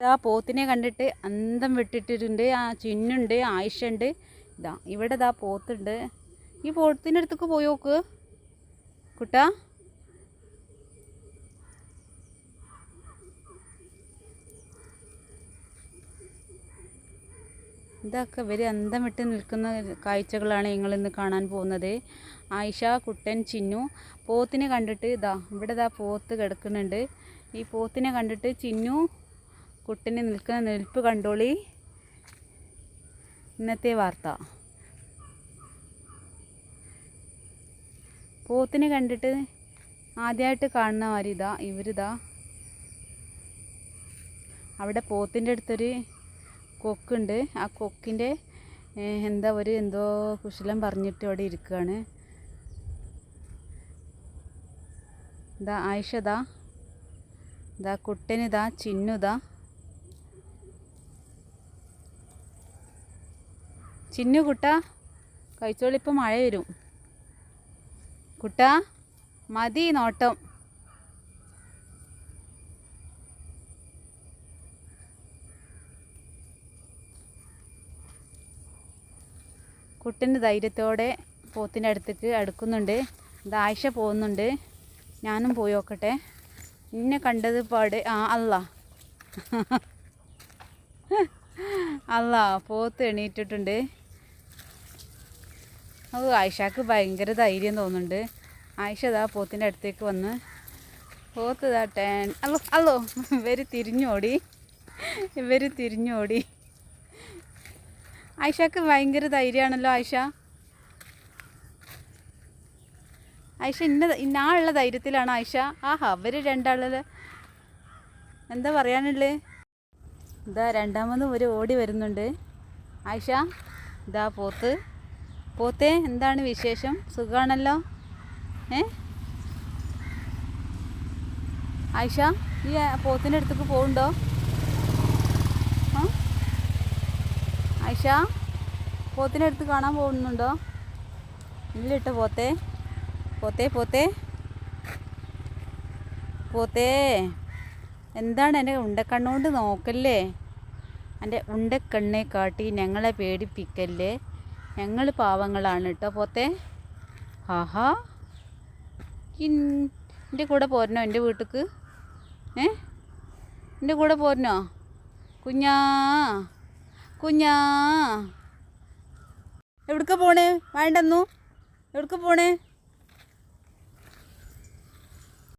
ആ പോത്തിനെ കണ്ടിട്ട് അന്തം വിട്ടിട്ടിട്ടുണ്ട് ആ ചിന്നുണ്ട് ആയിഷ ഉണ്ട് ഇതാ ഇവിടെ ഇതാ പോത്തുണ്ട്. ഈ പോത്തിന്റെ അടുത്തേക്ക് പോയി നോക്ക്. കുട്ടാ. ഇതൊക്കെ ഇവർ അന്തം വിട്ട് നിൽക്കുന്ന കാഴ്ചകളാണ് ഞങ്ങൾ ഇന്ന് കാണാൻ പോകുന്നത്. ആയിഷ കുട്ടൻ ചിന്നു. പോത്തിനെ കണ്ടിട്ട് ഇതാ ഇവിടെ ഇതാ പോത്ത് കിടക്കുന്നുണ്ട്. ഈ പോത്തിനെ കണ്ടിട്ട് ചിന്നു കുട്ടന് നിൽക്കുന്ന നിൽപ്പ് കണ്ടോളി. ഇന്നത്തെ വാർത്ത. പോത്തിനെ കണ്ടിട്ട് ആദ്യമായിട്ട് കാണുന്ന മാതിരി ഇതാ ഇവരിതാ. അവിടെ പോത്തിന്റെ അടുത്തൊരു കൊക്കുണ്ട്. ആ കൊക്കിന്റെ എന്താ ഒരു എന്തോ കുശലം പറഞ്ഞിട്ട് അവിടെ ഇരിക്കുകയാണ്. ഇതാ ആയിഷതാ ഇതാ കുട്ടനിതാ ചിന്നുതാ ചിന്നു കുട്ട കഴിച്ചോളിപ്പോൾ മഴ വരും. കുട്ട മതി നോട്ടം. കുട്ടിന്റെ ധൈര്യത്തോടെ പോത്തിന്റെ അടുത്തേക്ക് അടുക്കുന്നുണ്ട്. ഇത് ആയിഷ പോകുന്നുണ്ട്. ഞാനും പോയി നോക്കട്ടെ. എന്നെ കണ്ടത് പാട് ആ അല്ല. അല്ല പോത്ത് എണീറ്റിട്ടുണ്ട്. അത് ആയിഷക്ക് ഭയങ്കര ധൈര്യം തോന്നുന്നുണ്ട്. ആയിഷ ഇതാ പോത്തിന്റെ അടുത്തേക്ക് വന്ന് പോത്ത് ഇതാ ടേൺ അല്ലോ അല്ലോ ഇവർ തിരിഞ്ഞോടി. ഇവർ തിരിഞ്ഞോടി. ആയിഷക്ക് ഭയങ്കര ധൈര്യമാണല്ലോ ആയിഷ. ആയിഷ ഇന്ന ഇന്നാളുള്ള ധൈര്യത്തിലാണ് ആയിഷ. ആഹാ അവർ രണ്ടാളിൽ എന്താ പറയാനുള്ളത് ഇതാ രണ്ടാമത് ഒരു ഓടി വരുന്നുണ്ട്. ആയിഷ ഇതാ പോത്ത്. പോത്തേ എന്താണ് വിശേഷം? സുഖമാണല്ലോ ഏ? ആയിഷ ഈ പോത്തിന്റെ അടുത്തേക്ക് പോകുന്നുണ്ടോ ആയിഷ പോത്തിന്റെ അടുത്ത് കാണാൻ പോകുന്നുണ്ടോ? ഇല്ല കേട്ടോ പോത്തേ. പോത്തേ പോത്തേ. പോത്തേ എന്താണ് എന്റെ ഉണ്ടക്കണ്ണുകൊണ്ട് നോക്കല്ലേ? എന്റെ ഉണ്ടക്കണ്ണെ കാട്ടി ഞങ്ങളെ പേടിപ്പിക്കല്ലേ? ഞങ്ങൾ പാവങ്ങളാണ് കേട്ടോ പോത്തെ. ആഹാ. എന്റെ കൂടെ പോരണോ എന്റെ വീട്ടിക്ക്? ഏ? എന്റെ കൂടെ പോരണോ കുഞ്ഞാ കുഞ്ഞാ. എവിടേക്ക് പോണേ? വേണ്ടെന്നു എവിടേക്ക് പോണേ?